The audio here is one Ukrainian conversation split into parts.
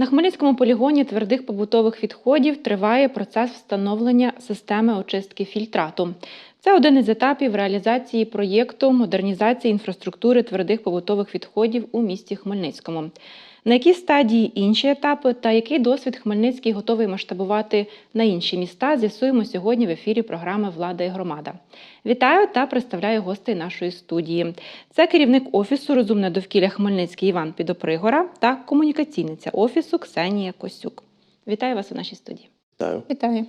На Хмельницькому полігоні твердих побутових відходів триває процес встановлення системи очистки фільтрату. Це один із етапів реалізації проєкту модернізації інфраструктури твердих побутових відходів у місті Хмельницькому. На якій стадії інші етапи та який досвід Хмельницький готовий масштабувати на інші міста, з'ясуємо сьогодні в ефірі програми Влада і громада. Вітаю та представляю гостей нашої студії. Це керівник офісу Розумне довкілля Хмельницький Іван Підопригора та комунікаційниця офісу Ксенія Косюк. Вітаю вас у нашій студії. Вітаю. Вітаю.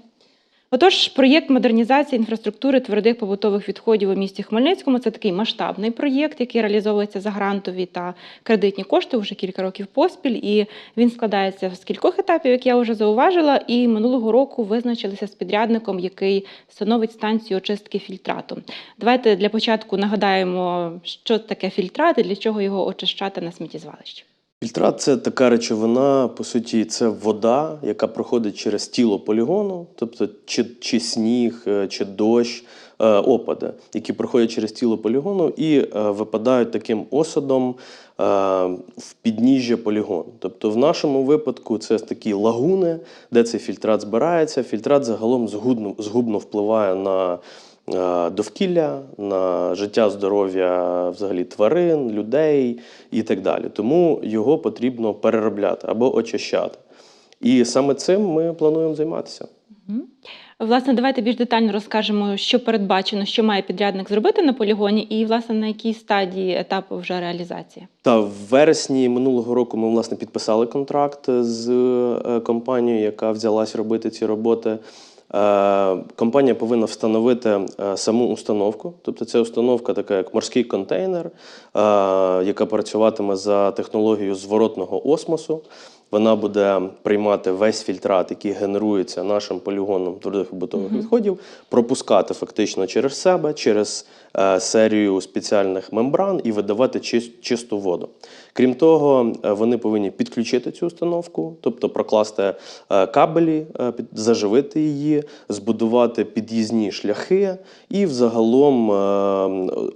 Отож, проєкт модернізації інфраструктури твердих побутових відходів у місті Хмельницькому це такий масштабний проєкт, який реалізовується за грантові та кредитні кошти вже кілька років поспіль. І він складається з кількох етапів, як я вже зауважила. І минулого року визначилися з підрядником, який встановить станцію очистки фільтрату. Давайте для початку нагадаємо, що таке фільтрат і для чого його очищати на сміттєзвалищі. Фільтрат це така речовина, по суті, це вода, яка проходить через тіло полігону, тобто чи, чи сніг, е, чи дощ, е, опади, які проходять через тіло полігону і е, випадають таким осадом в підніжжя полігону. Тобто, в нашому випадку це такі лагуни, де цей фільтрат збирається. Фільтрат загалом згубно, згубно впливає на довкілля, на життя, здоров'я взагалі тварин, людей і так далі. Тому його потрібно переробляти або очищати. І саме цим ми плануємо займатися. Власне, давайте більш детально розкажемо, що передбачено, що має підрядник зробити на полігоні, і власне на якій стадії етапу вже реалізації. Та в вересні минулого року ми власне підписали контракт з е, компанією, яка взялась робити ці роботи. Е, Компанія повинна встановити е, саму установку, тобто це установка, така як морський контейнер, е, яка працюватиме за технологією зворотного осмосу. Вона буде приймати весь фільтрат, який генерується нашим полігоном твердих побутових відходів, пропускати фактично через себе, через е, серію спеціальних мембран і видавати чис- чисту воду. Крім того, е, вони повинні підключити цю установку, тобто прокласти е, кабелі, е, під- заживити її, збудувати під'їзні шляхи і взагалом е,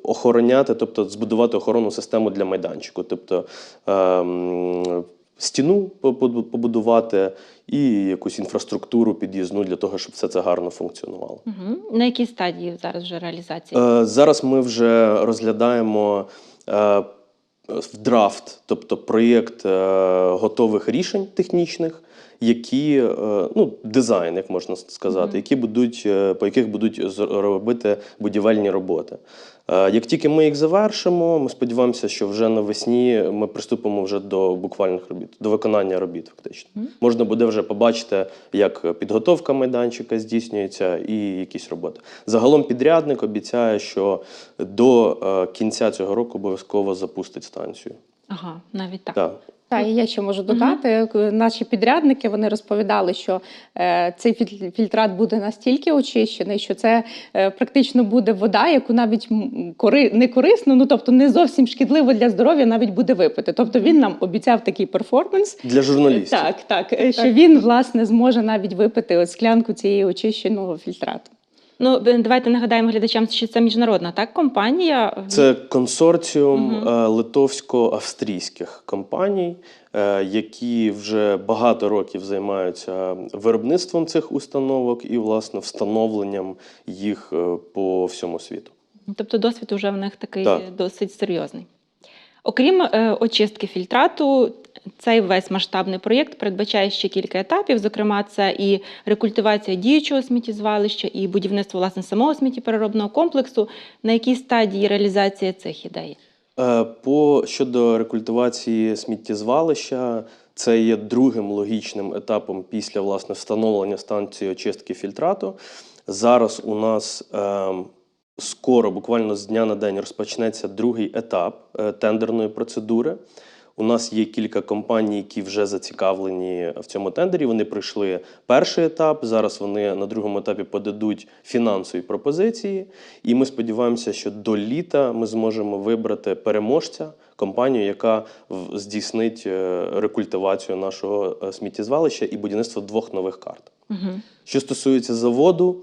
охороняти, тобто збудувати охоронну систему для майданчику. Тобто е, стіну по- по- побудувати і якусь інфраструктуру під'їзну для того, щоб все це гарно функціонувало. Угу. На якій стадії зараз вже реалізація? Е, Зараз ми вже розглядаємо е, в драфт, тобто проєкт е, готових рішень технічних, які е, ну, дизайн, як можна сказати, які будуть, е, по яких будуть робити будівельні роботи. Е, Як тільки ми їх завершимо, ми сподіваємося, що вже навесні ми приступимо вже до буквальних робіт, до виконання робіт, фактично. Можна буде вже побачити, як підготовка майданчика здійснюється і якісь роботи. Загалом підрядник обіцяє, що до е, кінця цього року обов'язково запустить станцію. Ага, навіть так. Так. Та і я ще можу додати. К- Наші підрядники вони розповідали, що е, цей філь- фільтрат буде настільки очищений, що це е, практично буде вода, яку навіть кори не корисно, ну тобто не зовсім шкідливо для здоров'я, навіть буде випити. Тобто він нам обіцяв такий перформанс. Для журналістів. Так, так, е, що він власне зможе навіть випити склянку цієї очищеного фільтрату. Ну, давайте нагадаємо глядачам, що це міжнародна так компанія. Це консорціум е, литовсько-австрійських компаній, е, які вже багато років займаються виробництвом цих установок і, власне, встановленням їх е, по всьому світу. Тобто досвід уже в них такий Так. досить серйозний. Окрім е, очистки фільтрату, цей весь масштабний проєкт передбачає ще кілька етапів. Зокрема, це і рекультивація діючого сміттєзвалища, і будівництво власне самого сміттєпереробного комплексу. На якій стадії реалізація цих ідей? Е, По щодо рекультивації сміттєзвалища, це є другим логічним етапом після власне встановлення станції очистки фільтрату. Зараз у нас е, скоро, буквально з дня на день, розпочнеться другий етап е, тендерної процедури. У нас є кілька компаній, які вже зацікавлені в цьому тендері. Вони пройшли перший етап. Зараз вони на другому етапі подадуть фінансові пропозиції. І ми сподіваємося, що до літа ми зможемо вибрати переможця, компанію, яка здійснить е, рекультивацію нашого е, сміттєзвалища і будівництво двох нових карт. Угу. Що стосується заводу,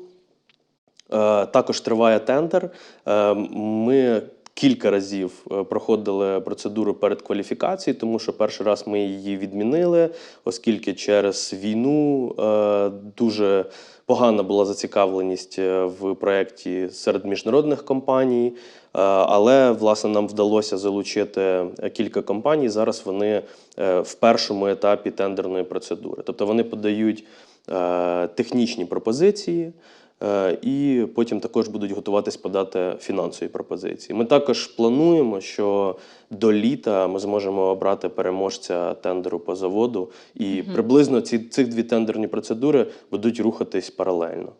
також триває тендер. Е, Ми кілька разів е, проходили процедуру передкваліфікації, тому що перший раз ми її відмінили, оскільки через війну е, дуже погана була зацікавленість е, в проєкті серед міжнародних компаній. Е, Але власне нам вдалося залучити е, кілька компаній. Зараз вони е, в першому етапі тендерної процедури. Тобто вони подають е, технічні пропозиції. Е, І потім також будуть готуватись подати фінансові пропозиції. Ми також плануємо, що до літа ми зможемо обрати переможця тендеру по заводу, і приблизно ці цих дві тендерні процедури будуть рухатись паралельно.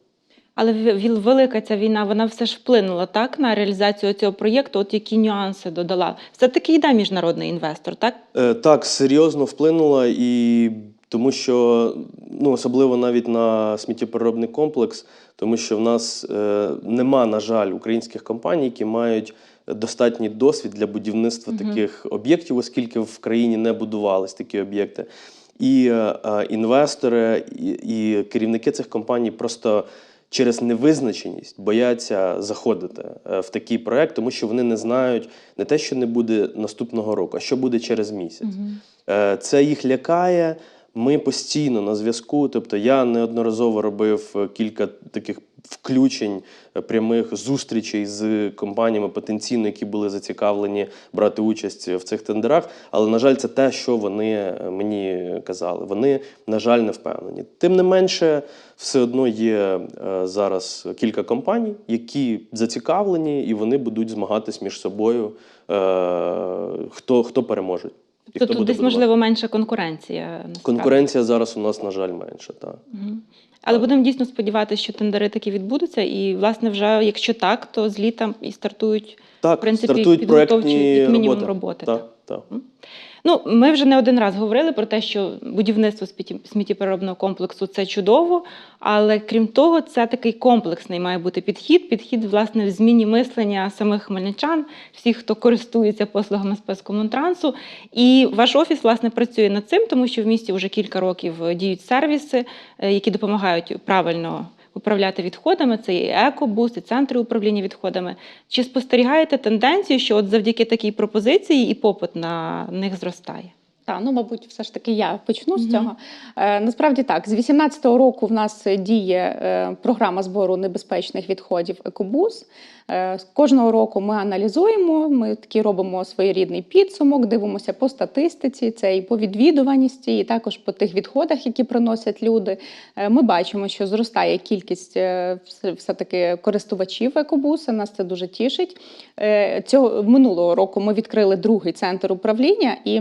Але велика ця війна, вона все ж вплинула так на реалізацію цього проєкту. От які нюанси додала? Все таки йде міжнародний інвестор, так? Е, Так, серйозно вплинула, і тому що ну особливо навіть на сміттєпереробний комплекс, тому що в нас е, нема, на жаль, українських компаній, які мають достатній досвід для будівництва таких об'єктів, оскільки в країні не будувались такі об'єкти. І е, е, інвестори, і, і керівники цих компаній просто через невизначеність бояться заходити в такий проект, тому що вони не знають не те, що не буде наступного року, а що буде через місяць. Е, Це їх лякає. Ми постійно на зв'язку. Тобто, я неодноразово робив е, кілька таких включень е, прямих зустрічей з компаніями потенційно, які були зацікавлені брати участь в цих тендерах. Але на жаль, це те, що вони е, мені казали. Вони, на жаль, не впевнені. Тим не менше, все одно є зараз кілька компаній, які зацікавлені, і вони будуть змагатись між собою. Хто, хто переможе. І Тобто тут десь будувати. можливо менша конкуренція. насправді. Конкуренція зараз у нас, на жаль, менша. Так. Угу. Але будемо дійсно сподіватися, що тендери таки відбудуться. І, власне, вже якщо так, то з літа і стартують Так, в принципі стартують підготовчі як мінімум роботи. роботи. Так, так. Ну, ми вже не один раз говорили про те, що будівництво сміттєпереробного комплексу це чудово, але крім того, це такий комплексний має бути підхід. Підхід, власне, в зміні мислення самих хмельничан, всіх, хто користується послугами спецкомунтрансу. І ваш офіс, власне, працює над цим, тому що в місті вже кілька років діють сервіси, е, які допомагають правильно. Управляти відходами, це і екобус, і центри управління відходами. Чи спостерігаєте тенденцію, що от завдяки такій пропозиції і попит на них зростає? Так, ну мабуть, все ж таки я почну з цього. Е, насправді так, з 18-го року в нас діє е, програма збору небезпечних відходів Екобус. Е, кожного року ми аналізуємо, ми такий робимо своєрідний підсумок, дивимося по статистиці, це і по відвідуваності, і також по тих відходах, які приносять люди. Е, ми бачимо, що зростає кількість е, все- все-таки користувачів екобуса. Нас це дуже тішить. Е, цього минулого року ми відкрили другий центр управління і.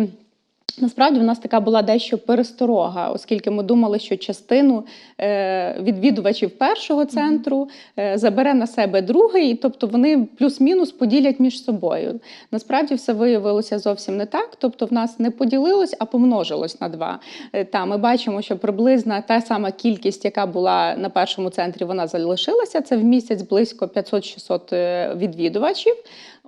Насправді в нас така була дещо пересторога, оскільки ми думали, що частину е, відвідувачів першого центру е, забере на себе другий, тобто вони плюс-мінус поділять між собою. Насправді все виявилося зовсім не так. Тобто, в нас не поділилось, а помножилось на два. Е, Та ми бачимо, що приблизно та сама кількість, яка була на першому центрі, вона залишилася. Це в місяць близько 500-600 е, відвідувачів.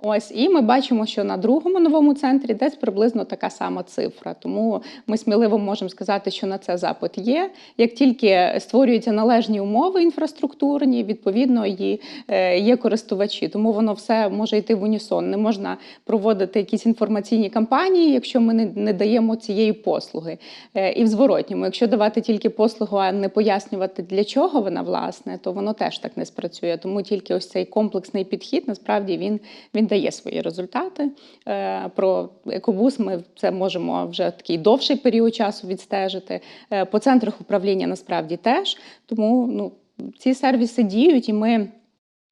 Ось і ми бачимо, що на другому новому центрі десь приблизно така сама цифра. Тому ми сміливо можемо сказати, що на це запит є. Як тільки створюються належні умови інфраструктурні, відповідно і е, є користувачі. Тому воно все може йти в унісон. Не можна проводити якісь інформаційні кампанії, якщо ми не, даємо цієї послуги. Е, І в зворотньому, якщо давати тільки послугу, а не пояснювати для чого вона власне, то воно теж так не спрацює. Тому тільки ось цей комплексний підхід насправді він, він дає свої результати. Е, Про екобус ми це можемо вже такий довший період часу відстежити. Е, По центрах управління насправді теж. Тому ну, ці сервіси діють, і ми.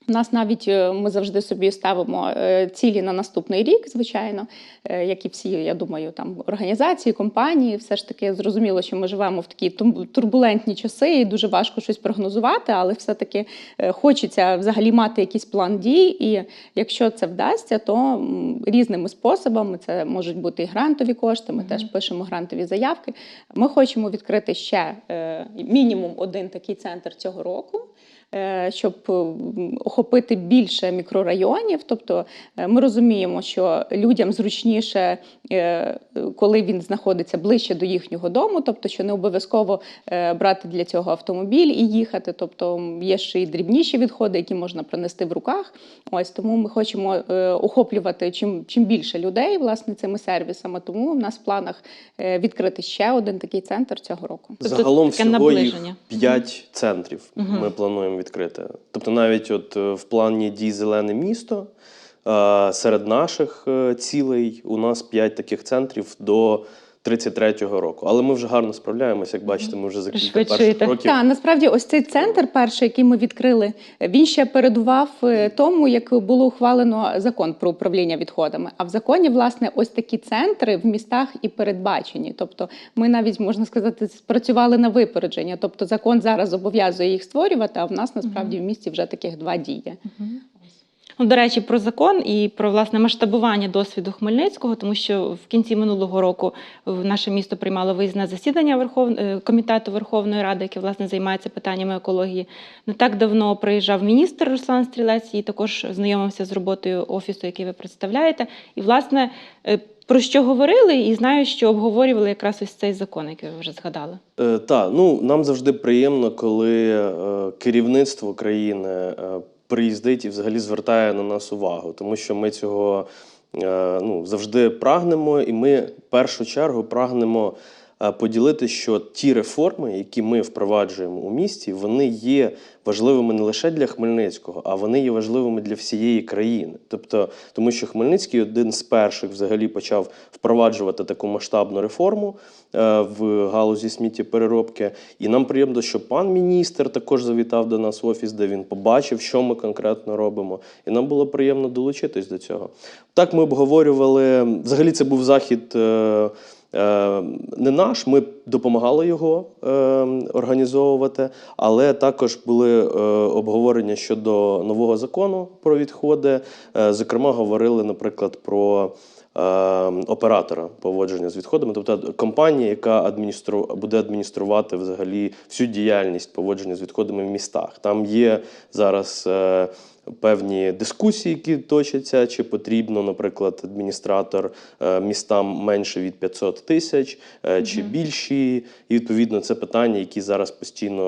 У нас навіть е, ми завжди собі ставимо е, цілі на наступний рік, звичайно, е, як і всі, я думаю, там організації, компанії. Все ж таки зрозуміло, що ми живемо в такі турбулентні часи, і дуже важко щось прогнозувати, але все-таки хочеться взагалі мати якийсь план дій. І якщо це вдасться, то різними способами це можуть бути і грантові кошти. Ми теж пишемо грантові заявки. Ми хочемо відкрити ще мінімум один такий центр цього року. Е, щоб охопити більше мікрорайонів. Тобто е, ми розуміємо, що людям зручніше, е, коли він знаходиться ближче до їхнього дому, тобто, що не обов'язково е, брати для цього автомобіль і їхати. Тобто є ще й дрібніші відходи, які можна принести в руках. Ось тому ми хочемо е, охоплювати чим, чим більше людей власне цими сервісами. Тому в нас в планах е, відкрити ще один такий центр цього року. Загалом всього їх наближення. 5 центрів ми плануємо відкрити. Тобто, навіть от е, в плані дій зелене місто е, серед наших е, цілей у нас 5 таких центрів до 33-го року. Але ми вже гарно справляємося. Як бачите, ми вже за кілька перших років. Так, насправді, ось цей центр, перший, який ми відкрили, він ще передував е, тому, як було ухвалено закон про управління відходами. А в законі, власне, ось такі центри в містах і передбачені. Тобто, ми навіть можна сказати, спрацювали на випередження. Тобто, закон зараз зобов'язує їх створювати. А в нас насправді в місті вже таких два діє. Ну, До речі, про закон і про власне масштабування досвіду Хмельницького, тому що в кінці минулого року наше місто приймало виїзне засідання Верхов... е, комітету Верховної Ради, який власне займається питаннями екології. Не так давно приїжджав міністр Руслан Стрілець і також знайомився з роботою офісу, який ви представляєте. І власне е, про що говорили, і знаю, що обговорювали якраз ось цей закон, який ви вже згадали. Е, та, ну нам завжди приємно, коли е, керівництво країни е, приїздить і взагалі звертає на нас увагу, тому що ми цього е, ну, завжди прагнемо, і ми в першу чергу прагнемо поділити, що ті реформи, які ми впроваджуємо у місті, вони є важливими не лише для Хмельницького, а вони є важливими для всієї країни. Тобто, тому що Хмельницький один з перших взагалі почав впроваджувати таку масштабну реформу е, в галузі сміттєпереробки. І нам приємно, що пан міністр також завітав до нас в офіс, де він побачив, що ми конкретно робимо. І нам було приємно долучитись до цього. Так ми обговорювали. Взагалі, це був захід. Е, е, Не наш, ми допомагали його е, організовувати, але також були е, обговорення щодо нового закону про відходи. Е, зокрема, говорили, наприклад, про е, оператора поводження з відходами, тобто компанія, яка адміністру... буде адмініструвати взагалі всю діяльність поводження з відходами в містах. Там є зараз. Певні дискусії, які точаться, чи потрібно, наприклад, адміністратор е, містам менше від 500 тисяч, е, чи більші. І відповідно це питання, які зараз постійно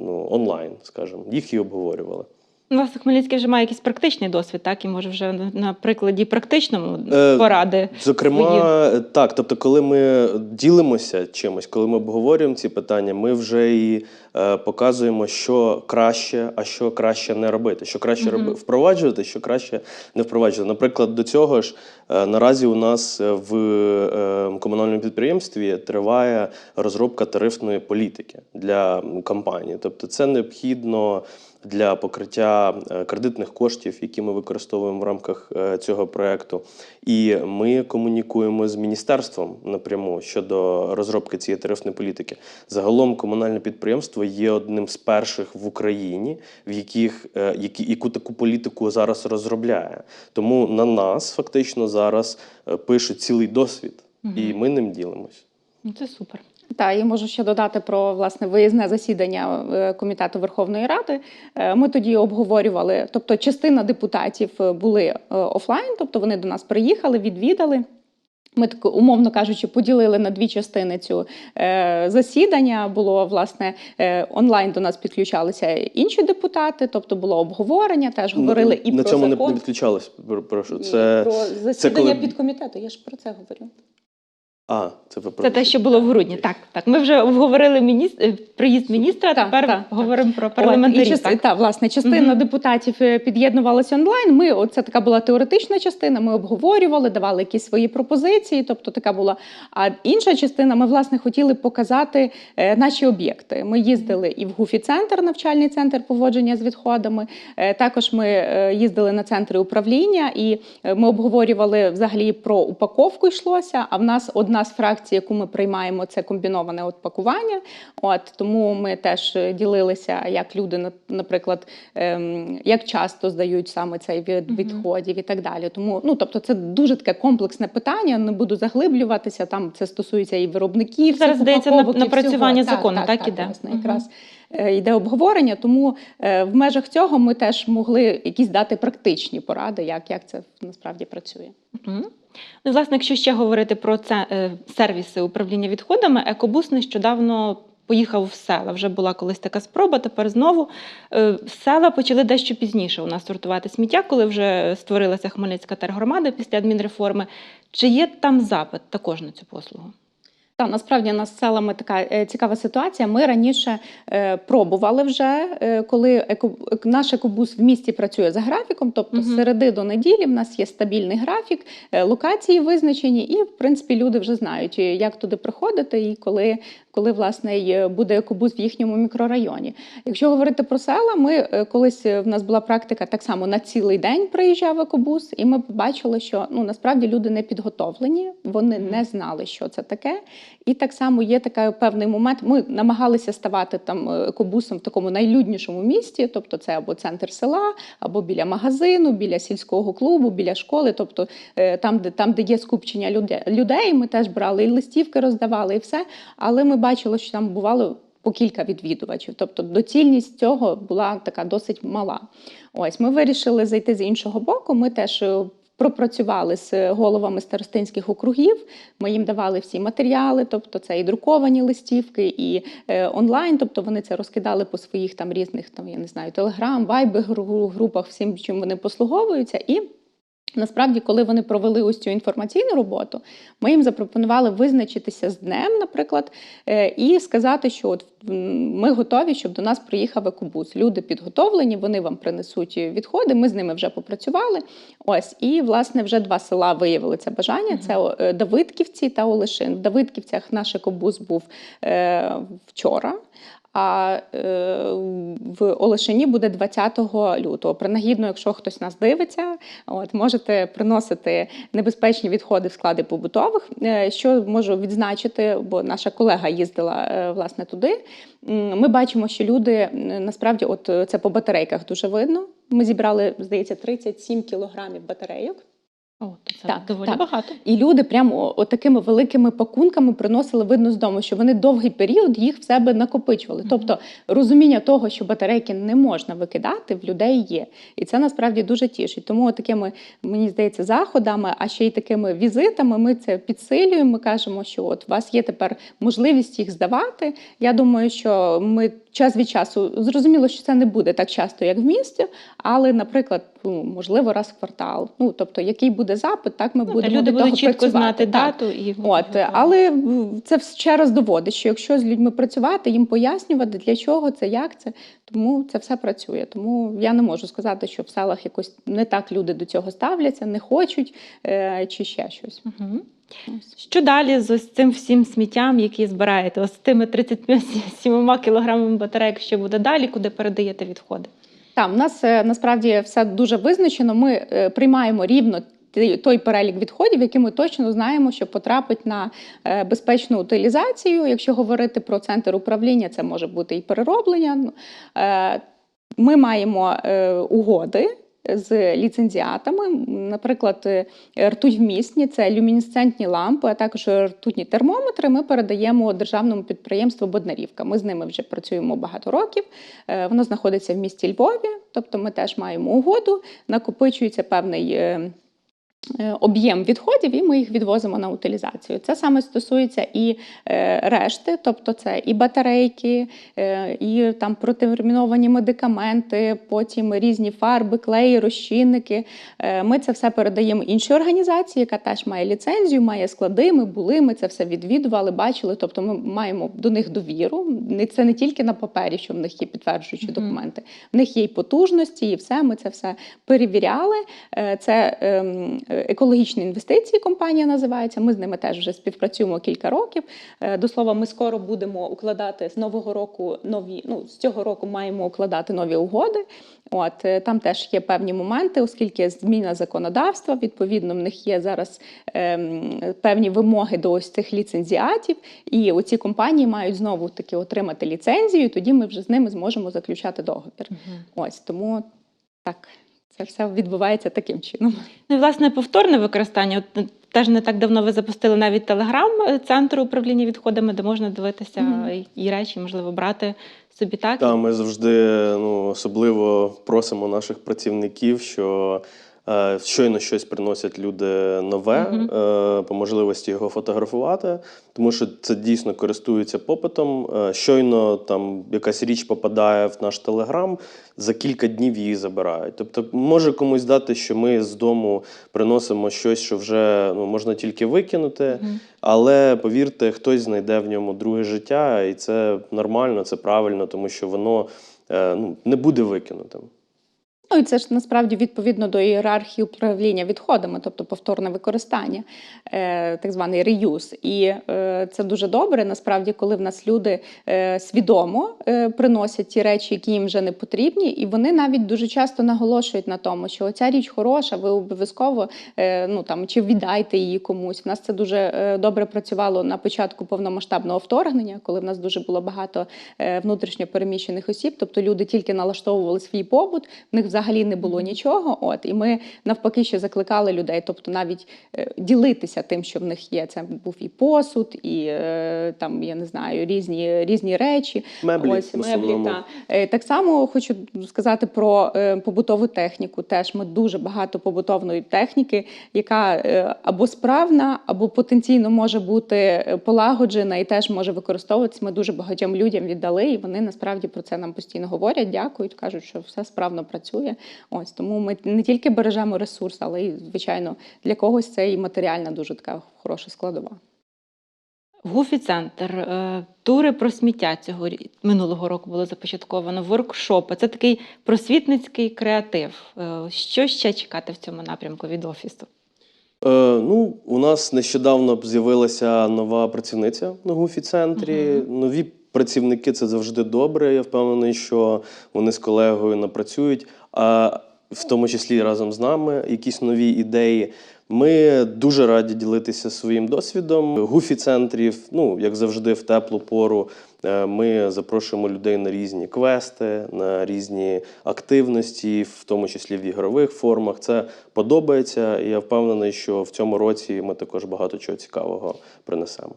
ну, онлайн, скажімо, їх і обговорювали. У вас Хмельницький вже має якийсь практичний досвід, так і може вже на- прикладі практичному Е, поради. Зокрема, так, тобто, коли ми ділимося чимось, коли ми обговорюємо ці питання, ми вже і е, показуємо, що краще, а що краще не робити, що краще роби, впроваджувати, що краще не впроваджувати. Наприклад, до цього ж е, наразі у нас в е, комунальному підприємстві триває розробка тарифної політики для компанії. Тобто, це необхідно для покриття е, кредитних коштів, які ми використовуємо в рамках е, цього проекту. І ми комунікуємо з міністерством напряму щодо розробки цієї тарифної політики. Загалом комунальне підприємство є одним з перших в Україні, в яких е, які, яку таку політику зараз розробляє. Тому на нас фактично зараз пишуть цілий досвід, і ми ним ділимось. Ну, це супер. Та і можу ще додати про власне виїзне засідання е, комітету Верховної Ради. Е, Ми тоді обговорювали, тобто частина депутатів е, були офлайн, тобто вони до нас приїхали, відвідали. Ми так, умовно кажучи, поділили на дві частини цю е, засідання. Було власне е, онлайн до нас підключалися інші депутати, тобто було обговорення, теж говорили і на про цьому закон. не відключалось. пр- Прошу. Це про засідання коли- підкомітету. Я ж про це говорю. А, це ви Це те, що було в грудні. Так, так. Ми вже обговорили міністр... е, приїзд міністра, а Так, тепер так, так. говоримо про От, і так? та, власне, частина Мгм. депутатів е, під'єднувалася онлайн. Ми оце така була теоретична частина. Ми обговорювали, давали якісь свої пропозиції. Тобто така була. А інша частина, ми власне хотіли показати е, наші об'єкти. Ми їздили і в Гуфі центр, навчальний центр поводження з відходами. Е, також ми е, їздили на центри управління, і е, ми обговорювали взагалі про упаковку йшлося. А в нас одна з фракцій, яку ми приймаємо, це комбіноване от пакування. От тому ми теж е, ділилися, як люди, на- наприклад, ем, як часто здають саме цей від відходів і так далі. Тому ну тобто, це дуже таке комплексне питання. Не буду заглиблюватися. Там це стосується і виробників. Зараз, здається, на- напрацювання закону, так, іде? власне, якраз. е, йде обговорення. Тому е, в межах цього ми теж могли якісь дати практичні поради, як, як це насправді працює. Ну, власне, якщо ще говорити про це е, сервіси управління відходами, екобус нещодавно поїхав в села. Вже була колись така спроба. Тепер знову Е, села почали дещо пізніше у нас сортувати сміття, коли вже створилася Хмельницька тергромада після адмінреформи. Чи є там запит також на цю послугу? Та насправді нас з селами така е, цікава ситуація. Ми раніше е, пробували вже, е, коли еко, ек- наш екобус в місті працює за графіком, тобто з середи до неділі в нас є стабільний графік, е, локації визначені, і в принципі люди вже знають, як туди приходити і коли, коли власне буде екобус в їхньому мікрорайоні. Якщо говорити про села, ми е, колись е, в нас була практика так само на цілий день приїжджав екобус, і ми побачили, що ну насправді люди не підготовлені, вони не знали, що це таке. І так само є такий певний момент. Ми намагалися ставати там е, екобусом в такому найлюднішому місті, тобто це або центр села, або біля магазину, біля сільського клубу, біля школи, тобто там, де там, де є скупчення людей, ми теж брали і листівки роздавали, і все. Але ми бачили, що там бувало. По кілька відвідувачів, тобто доцільність цього була така досить мала. Ось ми вирішили зайти з іншого боку. Ми теж е, пропрацювали з головами старостинських округів. Ми їм давали всі матеріали, тобто це і друковані листівки, і е, онлайн. Тобто вони це розкидали по своїх там різних там, я не знаю, телеграм, вайбер групах, всім, чим вони послуговуються. І Насправді, коли вони провели ось цю інформаційну роботу, ми їм запропонували визначитися з днем, наприклад, е, і сказати, що от ми готові, щоб до нас приїхав екобус. Люди підготовлені, вони вам принесуть відходи. Ми з ними вже попрацювали. Ось і власне вже два села виявили це бажання: це е, Давидківці та Олешин. В Давидківцях наш екобус був е, вчора. А е, в Олешині буде 20 лютого. Принагідно, якщо хтось нас дивиться, от можете приносити небезпечні відходи в склади побутових. Е, Що можу відзначити, бо наша колега їздила е, власне туди. Ми бачимо, що люди насправді, от це по батарейках дуже видно. Ми зібрали, здається, 37 кілограмів батарейок. О, то це Так, доволі так. багато. І люди прямо такими великими пакунками приносили видно з дому, що вони довгий період їх в себе накопичували. Мгм. Тобто розуміння того, що батарейки не можна викидати, в людей є. І це насправді дуже тішить. Тому такими, мені здається, заходами, а ще й такими візитами ми це підсилюємо. Ми кажемо, що от у вас є тепер можливість їх здавати. Я думаю, що ми час від часу зрозуміло, що це не буде так часто, як в місті, але, наприклад, ну, можливо, раз в квартал. Ну тобто, який буде запит, так ми Ну, будемо люди до того будуть чітко працювати. знати Так. дату і От, але це ще раз доводить, що якщо з людьми працювати, їм пояснювати, для чого це, як це, тому це все працює. Тому я не можу сказати, що в селах якось не так люди до цього ставляться, не хочуть е, чи ще щось. Угу. Що далі з ось цим всім сміттям, які збираєте? Ось з тими 37 кілограмами батарейок, що буде далі, куди передаєте відходи? Там нас е, насправді все дуже визначено. Ми е, приймаємо рівно. Той перелік відходів, який ми точно знаємо, що потрапить на е, безпечну утилізацію. Якщо говорити про центр управління, це може бути і перероблення. Ну, Ми маємо угоди з ліцензіатами, наприклад, е, ртуть-вмісні, це люмінесцентні лампи, а також ртутні термометри. Ми передаємо державному підприємству Боднарівка. Ми з ними вже працюємо багато років. Е, Воно знаходиться в місті Львові, тобто ми теж маємо угоду, накопичується певний. Е, Об'єм відходів, і ми їх відвозимо на утилізацію. Це саме стосується і е, решти, тобто це і батарейки, е, і там протерміновані медикаменти, потім різні фарби, клеї, розчинники. Ми це все передаємо іншій організації, яка теж має ліцензію, має склади. Ми були, ми це все відвідували, бачили. Тобто, ми маємо до них довіру. Це не тільки на папері, що в них є підтверджуючі документи. В них є і потужності, і все. Ми це все перевіряли. Це ем, екологічні інвестиції. Компанія називається. Ми з ними теж вже співпрацюємо кілька років. Е, До слова, ми скоро будемо укладати з нового року нові. Ну з цього року маємо укладати нові угоди. От е, там теж є певні моменти, оскільки зміна законодавства. Відповідно, в них є зараз ем, певні вимоги до ось цих ліцензіатів. І оці компанії мають знову таки отримати ліцензію. і Тоді ми вже з ними зможемо заключати договір. Ось тому так. Це все відбувається таким чином. Ну і власне повторне використання. От теж не так давно ви запустили навіть телеграм-центр управління відходами, де можна дивитися mm. і речі, можливо, брати собі так. Та ми завжди ну, особливо просимо наших працівників, що щойно щось приносять люди нове, Мгм. е, по можливості його фотографувати, тому що це дійсно користується попитом. Е, щойно там якась річ попадає в наш телеграм, за кілька днів її забирають. Тобто, може комусь дати, що ми з дому приносимо щось, що вже ну, можна тільки викинути. Мгм. Але повірте, хтось знайде в ньому друге життя, і це нормально, це правильно, тому що воно е, ну, не буде викинутим. Ну і це ж насправді відповідно до ієрархії управління відходами, тобто повторне використання, е, так званий реюз. І е, це дуже добре, насправді, коли в нас люди е, свідомо приносять ті речі, які їм вже не потрібні, і вони навіть дуже часто наголошують на тому, що ця річ хороша, ви обов'язково ну там чи віддайте її комусь. В нас це дуже добре працювало на початку повномасштабного вторгнення, коли в нас дуже було багато внутрішньо переміщених осіб, тобто люди тільки налаштовували свій побут, в них взагалі не було нічого. От і ми навпаки ще закликали людей, тобто навіть е, ділитися тим, що в них є. Це був і посуд, і е, там я не знаю різні різні речі. Меблі, Ось меблі. Та. Е, Так само хочу сказати про е, побутову техніку. Теж ми дуже багато побутовної техніки, яка е, або справна, або потенційно може бути е, полагоджена і теж може використовуватися. Ми дуже багатьом людям віддали, і вони насправді про це нам постійно говорять. Дякують, кажуть, що все справно працює. Ось тому ми не тільки бережемо ресурс, але й звичайно для когось це і матеріальна дуже така хороша складова. Гуфі-центр, е, тури про сміття цього минулого року було започатковано, воркшопи. Це такий просвітницький креатив. Е, Що ще чекати в цьому напрямку від офісу? Е, ну, у нас нещодавно з'явилася нова працівниця на Гуфі-центрі. Нові працівники це завжди добре. Я впевнений, що вони з колегою напрацюють, а в тому числі разом з нами якісь нові ідеї. Ми дуже раді ділитися своїм досвідом. Гуфі-центрів, ну як завжди, в теплу пору. е, Ми запрошуємо людей на різні квести, на різні активності, в тому числі в ігрових формах. Це подобається, і я впевнений, що в цьому році ми також багато чого цікавого принесемо.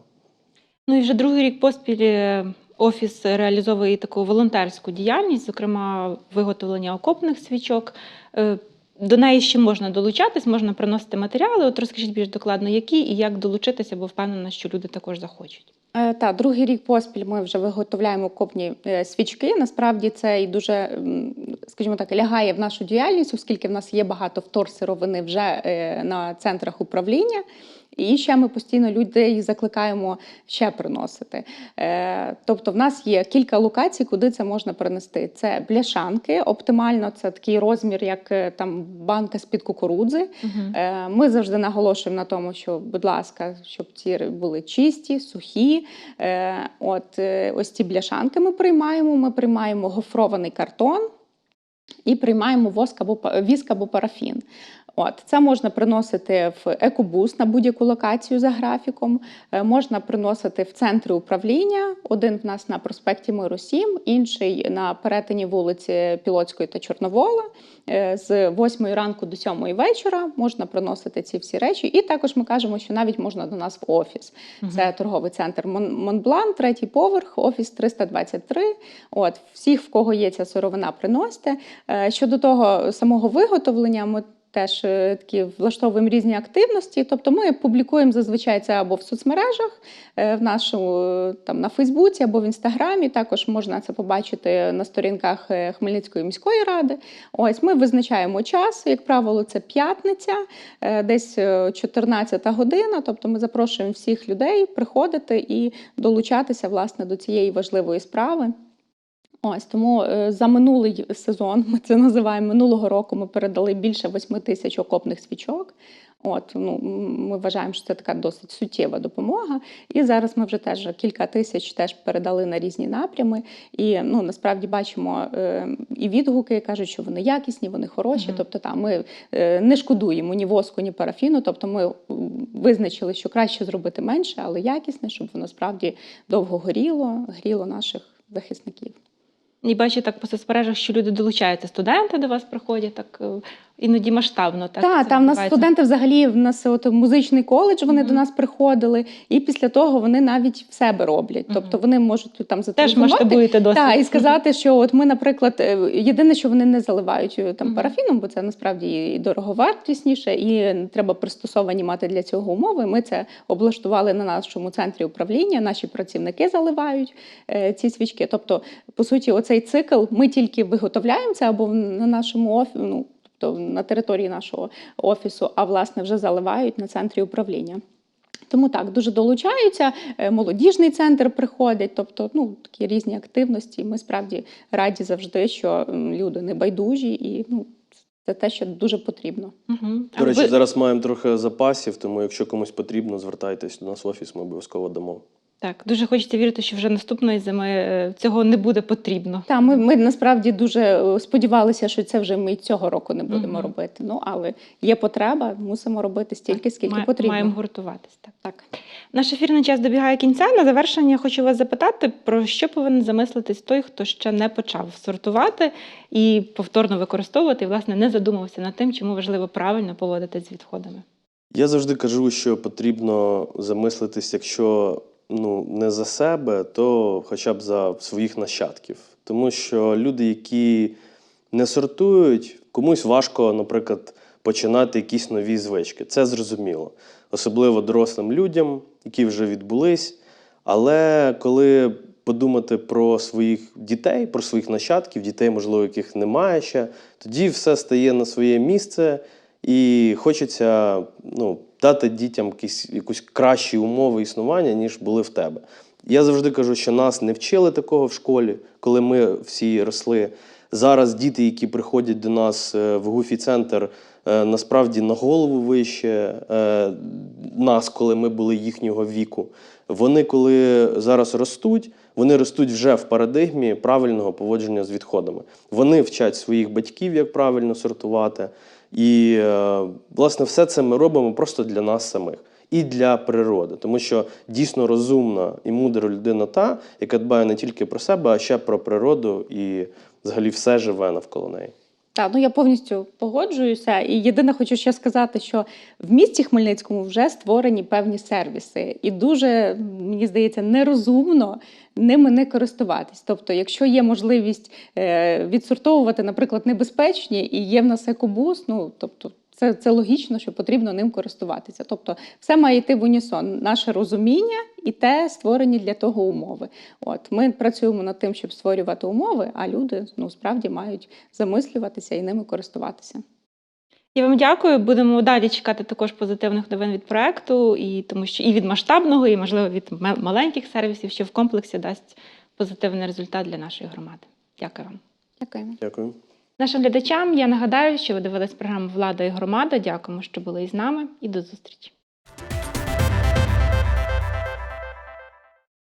Ну і вже другий рік поспіль е, офіс реалізовує таку волонтерську діяльність, зокрема виготовлення окопних свічок. Е, До неї ще можна долучатись, можна приносити матеріали. От розкажіть більш докладно, які і як долучитися, бо впевнена, що люди також захочуть. Е, Та другий рік поспіль ми вже виготовляємо копні е, свічки. Насправді це і дуже, скажімо так, лягає в нашу діяльність, оскільки в нас є багато вторсировини вже на центрах управління. І ще ми постійно людей закликаємо ще приносити. Е, Тобто, в нас є кілька локацій, куди це можна принести. Це бляшанки, оптимально це такий розмір, як е, там банка з-під кукурудзи. Е, Ми завжди наголошуємо на тому, що, будь ласка, щоб ці були чисті, сухі. От ось ці бляшанки ми приймаємо. Ми приймаємо гофрований картон і приймаємо воск або віск або парафін. От це можна приносити в екобус на будь-яку локацію за графіком. Е, Можна приносити в центри управління. Один в нас на проспекті Миру 7, інший на перетині вулиці Пілоцької та Чорновола. Е, З 8 ранку до 7 вечора можна приносити ці всі речі. І також ми кажемо, що навіть можна до нас в офіс. Це торговий центр Мон- Монблан, третій поверх, офіс 323. От всіх, в кого є ця сировина, приносите. Е, Щодо того самого виготовлення, ми. Теж е, такі влаштовуємо різні активності. Тобто ми публікуємо зазвичай це або в соцмережах, е, в нашому е, там на Фейсбуці або в Інстаграмі. Також можна це побачити на сторінках Хмельницької міської ради. Ось ми визначаємо час. Як правило, це п'ятниця, десь е, 14 година. Тобто ми запрошуємо всіх людей приходити і долучатися власне до цієї важливої справи. Ось тому е, за минулий сезон ми це називаємо минулого року. Ми передали більше 8 тисяч окопних свічок. От ну ми вважаємо, що це така досить суттєва допомога. І зараз ми вже теж кілька тисяч теж передали на різні напрями. І ну насправді бачимо е, і відгуки кажуть, що вони якісні, вони хороші. Мгм. Тобто, там ми е, не шкодуємо ні воску, ні парафіну. Тобто, ми визначили, що краще зробити менше, але якісне, щоб воно справді довго горіло, гріло наших захисників. І бачу так по соцмережах, що люди долучаються. Студенти до вас приходять, так е, іноді масштабно. Так, Так, там у нас студенти взагалі в нас от музичний коледж. Вони Мгм. до нас приходили, і після того вони навіть в себе роблять. Тобто вони можуть там теж масштабуєте досвід. Так, і сказати, що от ми, наприклад, е, єдине, що вони не заливають е, там Мгм. парафіном, бо це насправді і дороговартісніше, і треба пристосовані мати для цього умови. Ми це облаштували на нашому центрі управління. Наші працівники заливають е, ці свічки. Тобто, по суті, оцей цикл ми тільки виготовляємо це або на нашому офі, ну, тобто на території нашого офісу, а власне вже заливають на центрі управління. Тому так дуже долучаються. е, Молодіжний центр приходить, тобто ну такі різні активності. Ми справді раді завжди, що люди не байдужі, і ну це те, що дуже потрібно. А До речі, ви- зараз маємо трохи запасів, тому якщо комусь потрібно, звертайтесь до нас в офіс, ми обов'язково дамо. Так, дуже хочеться вірити, що вже наступної зими е, цього не буде потрібно. Та ми, ми насправді дуже е, сподівалися, що це вже ми цього року не будемо Мгм. робити. Ну але є потреба, мусимо робити стільки, скільки Має- потрібно. Маємо гуртуватись. Так. Так. Наш ефірний час добігає кінця. На завершення хочу вас запитати, про що повинен замислитись той, хто ще не почав сортувати і повторно використовувати, і, власне, не задумався над тим, чому важливо правильно поводитись з відходами. Я завжди кажу, що потрібно замислитись, якщо ну, не за себе, то хоча б за своїх нащадків. Тому що люди, які не сортують, комусь важко, наприклад, починати якісь нові звички. Це зрозуміло. Особливо дорослим людям, які вже відбулись. Але коли подумати про своїх дітей, про своїх нащадків, дітей, можливо, яких немає ще, тоді все стає на своє місце, і хочеться ну, дати дітям якісь, якусь кращі умови існування, ніж були в тебе. Я завжди кажу, що нас не вчили такого в школі, коли ми всі росли. Зараз діти, які приходять до нас е, в Гуфі-центр, е, насправді на голову вище е, нас, коли ми були їхнього віку. Вони, коли зараз ростуть, вони ростуть вже в парадигмі правильного поводження з відходами. Вони вчать своїх батьків, як правильно сортувати. І, е, власне, все це ми робимо просто для нас самих і для природи, тому що дійсно розумна і мудра людина та, яка дбає не тільки про себе, а ще про природу і взагалі все живе навколо неї. Так, ну я повністю погоджуюся. І єдине хочу ще сказати, що в місті Хмельницькому вже створені певні сервіси, і дуже мені здається нерозумно ними не користуватись. Тобто, якщо є можливість е, відсортовувати, наприклад, небезпечні і є в нас екобус, ну тобто. Це, це логічно, що потрібно ним користуватися. Тобто, все має йти в унісон. Наше розуміння і те створені для того умови. От ми працюємо над тим, щоб створювати умови, а люди ну справді мають замислюватися і ними користуватися. Я вам дякую. Будемо далі чекати також позитивних новин від проекту, і тому що і від масштабного, і можливо від ма- маленьких сервісів, що в комплексі дасть позитивний результат для нашої громади. Дякую вам. Дякуємо. Дякую. Нашим глядачам я нагадаю, що ви дивились програму Влада і громада. Дякуємо, що були із нами, і до зустрічі.